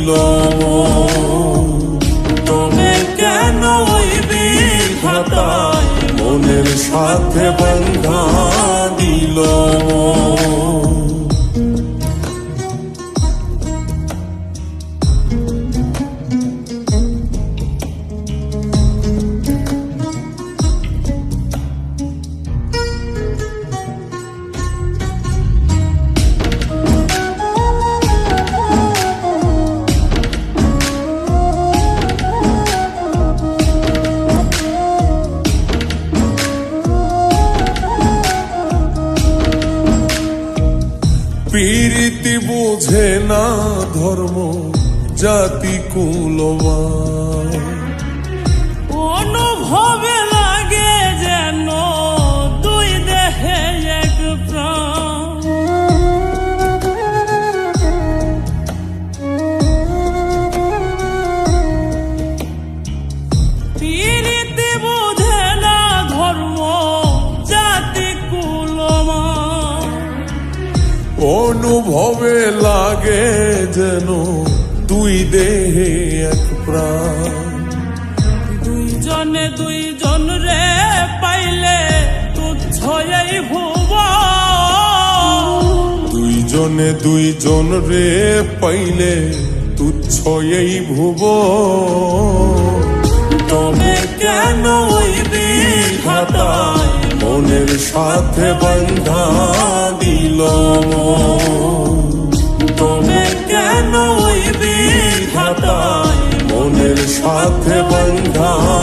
দিল তবে কেন ওই বিধাতায় মনের সাথে বন্ধা? পীড়িতি বোঝে না ধর্ম জাতি কুলমা অনুভবে লাগে যেন অনুভবে লাগে যেন দুই দেহে এক প্রাণ। দুইজনে দুইজন রে পাইলে তুচ্ছ এই ভুব। দুইজনে দুইজন রে পাইলে তুচ্ছ এই ভুব। তবে কেন ওই বিধাতায় মনের সাথে বন্ধা? দিল তবে কেন বিধাতায় মনের সাথে বন্ধা?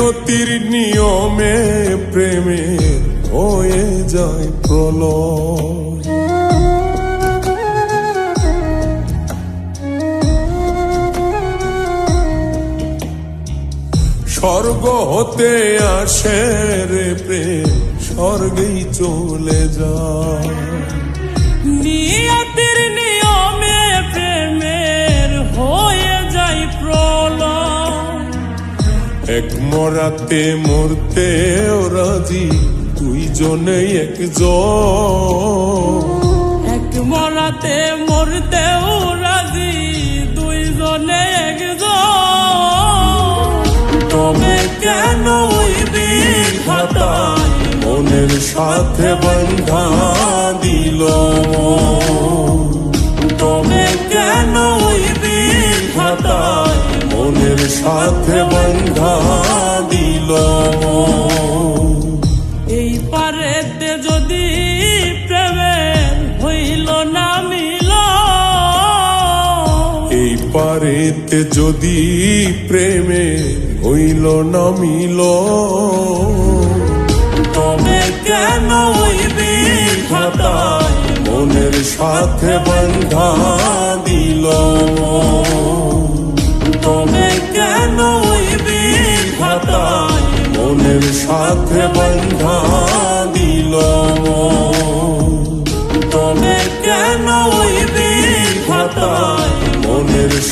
নিয়তির নিয়মে প্রেমে হয়ে যায় প্রলয়। স্বর্গ হতে আসে রে প্রেম স্বর্গেই চলে যায়। এক মরাতে মরতে রাজি দুইজনে একজন। এক মরাতে মরতেও রাজি দুইজনে একজন। তবে কেন মনের সাথে বন্ধা দিল? তবে কেন মনের সাথে পারেতে যদি প্রেমে হইল না মিল। তবে কেন ওই বিধাতায় মনের সাথে বন্ধা দিল? তবে কেন ওই বিধাতায় মনের সাথে বন্ধা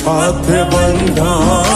ওই বিধাতায় মনের সাথে বন্ধা